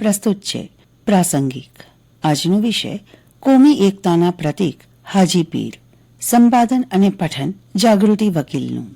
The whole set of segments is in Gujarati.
પ્રસ્તુત છે. પ્રાસંગિક. આજનો વિષય, કોમી એકતાના પ્રતીક, હાજી પીર. સંપાદન અને પઠન, જાગૃતિ વકીલનું.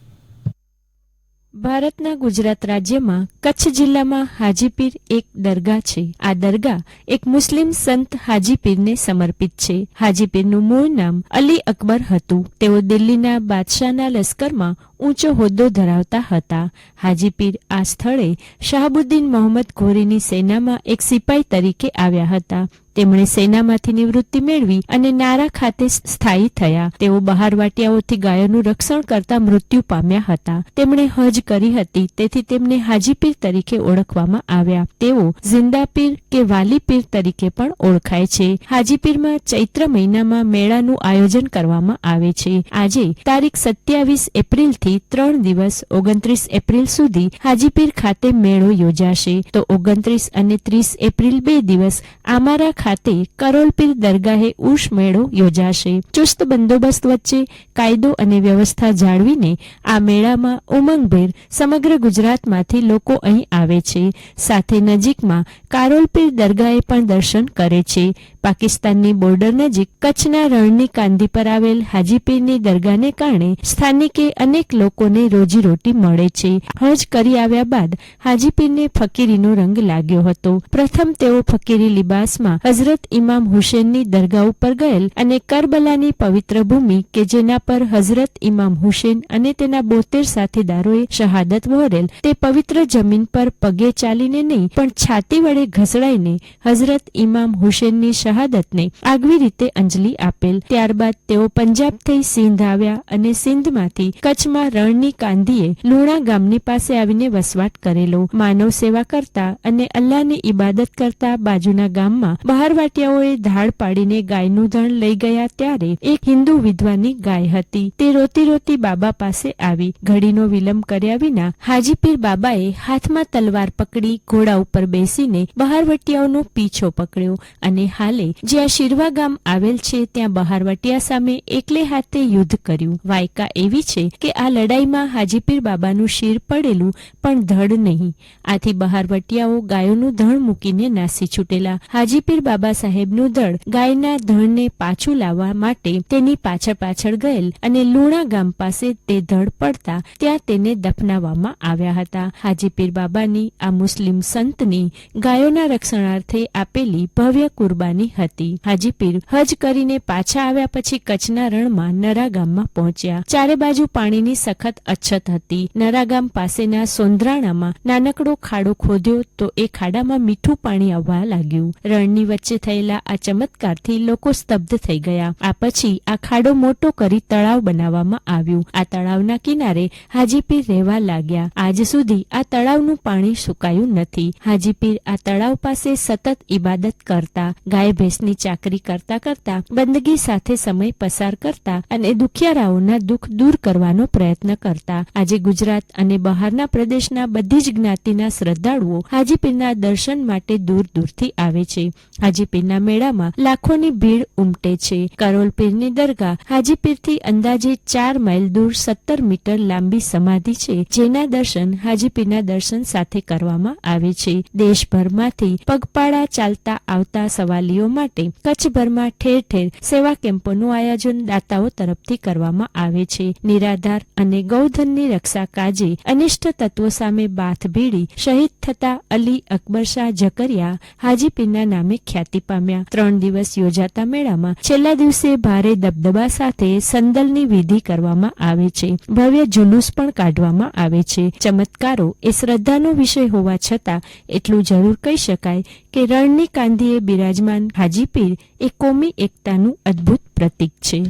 ભારતના ગુજરાત રાજ્યમાં કચ્છ જિલ્લામાં હાજીપીર એક દરગાહ છે. આ દરગાહ એક મુસ્લિમ સંત હાજીપીરને સમર્પિત છે. હાજીપીરનું મૂળ નામ અલી અકબર હતું. તેઓ દિલ્હીના બાદશાહના લશ્કરમાં ઊંચો હોદ્દો ધરાવતા હતા. હાજીપીર આ સ્થળે શાહબુદ્દીન મોહમ્મદ ઘોરીની સેનામાં એક સિપાઈ તરીકે આવ્યા હતા. તેમણે સેનામાંથી નિવૃત્તિ મેળવી અને નારા ખાતે સ્થાયી થયા. તેઓ બહારવાટિયાઓથી ગાયોનું રક્ષણ કરતા મૃત્યુ પામ્યા હતા. તેમણે હજ કરી હતી, તેથી તેમને હાજીપીર તરીકે ઓળખવામાં આવ્યા. તેઓ જિંદાપીર કે વાલીપીર તરીકે પણ ઓળખાય છે. હાજીપીરમાં ચૈત્ર મહિનામાં મેળાનું આયોજન કરવામાં આવે છે. આજે તારીખ સત્યાવીસ એપ્રિલથી ત્રણ દિવસ, ઓગણત્રીસ એપ્રિલ સુધી હાજીપીર ખાતે મેળો યોજાશે. તો ઓગણત્રીસ અને ત્રીસ એપ્રિલ બે દિવસ આમારા ખાતે કરોલપીર દરગાહે ઉર્ષ મેળો યોજાશે. ચુસ્ત બંદોબસ્ત વચ્ચે કાયદો અને વ્યવસ્થા જાળવીને આ મેળામાં ઉમંગભેર સમગ્ર ગુજરાતમાંથી લોકો અહીં આવે છે. સાથે નજીકમાં કારોલપીર દરગાહે પણ દર્શન કરે છે. પાકિસ્તાનની બોર્ડર નજીક કચ્છના રણની કાંધી પર આવેલ હાજીપીરની દરગાહને કારણે સ્થાનિકે અનેક લોકોને રોજીરોટી મળે છે. હજ કરી આવ્યા બાદ હાજીપીરને ફકીરીનો રંગ લાગ્યો હતો. પ્રથમ તેઓ ફકીરી લિબાસમાં હઝરત ઇમામ હુસેનની દરગાહ ઉપર ગયેલ અને કરબલાની પવિત્ર ભૂમિ કે જેના પર હઝરત ઇમામ હુસેન અને તેના બોતેર સાથીદારોએ શહાદત વહોરેલ, તે પવિત્ર જમીન પર પગે ચાલીને નહીં, પણ છાતી વડે ઘસડાઈને હઝરત ઇમામ હુસેનની શહાદતને આગવી રીતે અંજલિ આપેલ. ત્યારબાદ તેઓ પંજાબ થઈ સિંધ આવ્યા અને સિંધમાંથી કચ્છમાં રણની કાંધીએ લુણા ગામની પાસે આવીને વસવાટ કરેલો. માનવ સેવા કરતા અને અલ્લાહની ઇબાદત કરતા બાજુના ગામમાં બહારવાટિયાઓએ ધાડ પાડીને ગાયનું ધણ લઈ ગયા ત્યારે એક હિન્દુ વિધવાની ગાય હતી. તે રોતી રોતી બાબા પાસે આવી. ઘડીનો વિલંબ કર્યા વિના હાજીપીર બાબાએ હાથમાં તલવાર પકડી ઘોડા ઉપર બેસીને બહારવટિયાઓનો પીછો પકડ્યો અને હાલે જ્યાં શિરવા ગામ આવેલ છે ત્યાં બહારવટિયા સામે એકલે હાથે યુદ્ધ કર્યું. વાયકા એવી છે કે આ લડાઈમાં હાજીપીર બાબાનું શિર પડેલું પણ ધડ નહીં. આથી બહારવટિયાઓ ગાયોનું ધણ મૂકીને નાસી છૂટેલા. હાજીપીર બાબા સાહેબનું દળ ગાયના ધણને પાછું લાવવા માટે તેની પાછળ પાછળ ગયેલ અને લુણા ગામ પાસે તે ધડ પડતા ત્યાં તેને દફનાવવામાં આવ્યા હતા. હાજીપીર બાબાની આ મુસ્લિમ સંતની ગાયોના રક્ષણાર્થે આપેલી ભવ્ય કુરબાની હતી. હાજીપીર હજ કરીને પાછા આવ્યા પછી કચ્છના રણમાં નરા ગામમાં પહોંચ્યા. ચારે બાજુ પાણીની સખત અછત હતી. નરા ગામ પાસેના સોંદરાણામાં નાનકડો ખાડો ખોદ્યો તો એ ખાડામાં મીઠું પાણી આવવા લાગ્યું. રણની વચ્ચે થયેલા આ ચમત્કારથી લોકો સ્તબ્ધ થઈ ગયા. આ પછી આ ખાડો મોટો કરી તળાવ બનાવવામાં આવ્યું. આ તળાવના કિનારે હાજીપીર રહેવા લાગ્યા. આજ સુધી આ તળાવનું પાણી સુકાયું નથી. હાજીપીર આ તળાવ પાસે સતત ઇબાદત કરતા, ગાય ભેંસની ચાકરી કરતા કરતા બંદગી સાથે સમય પસાર કરતા અને દુખિયારાઓના દુઃખ દૂર કરવાનો પ્રયત્ન કરતા. આજે ગુજરાત અને બહારના પ્રદેશના બધી જ જ્ઞાતિના શ્રદ્ધાળુઓ હાજીપીરના દર્શન માટે દૂર દૂરથી આવે છે. હાજીપીરના મેળામાં લાખોની ભીડ ઉમટે છે. કરોલપીરની દરગાહ હાજીપીરથી અંદાજે ચાર માઇલ દૂર સત્તર મીટર લાંબી સમાધિ છે, જેના દર્શન હાજીપીરના દર્શન સાથે કરવામાં આવે છે. દેશભરમાંથી પગપાળા ચાલતા આવતા સવાલીઓ માટે કચ્છભરમાં ઠેર ઠેર સેવા કેમ્પોનું આયોજન દાતાઓ તરફથી કરવામાં આવે છે. નિરાધાર અને ગૌધનની રક્ષા કાજે અનિષ્ટ તત્વો સામે બાથ ભીડી શહીદ થતા અલી અકબર શાહ ઝકરિયા હાજીપીરના નામે ખ્યાતિ પામ્યા. ત્રણ દિવસ યોજાતા મેળામાં છેલ્લા દિવસે ભારે દબદબા સાથે સંદલની વિધિ કરવામાં આવે છે. ભવ્ય જુલુસ પણ કાઢવામાં આવે છે. ચમત્કારો એ શ્રદ્ધાનો વિષય હોવા છતાં એટલું જરૂર કહી શકાય કે રણની કાંધીએ બિરાજમાન હાજીપીર એ કોમી એકતાનું અદ્ભુત પ્રતીક છે.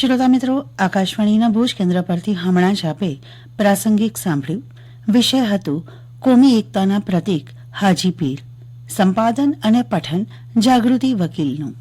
શ્રોતા મિત્રો, આકાશવાણીના ભુજ કેન્દ્ર પરથી હમણાં જ આપે પ્રાસંગિક સાંભળ્યું. વિષય હતું કોમી એકતાના પ્રતીક હાજી પીર. સંપાદન અને પઠન જાગૃતિ વકીલનું.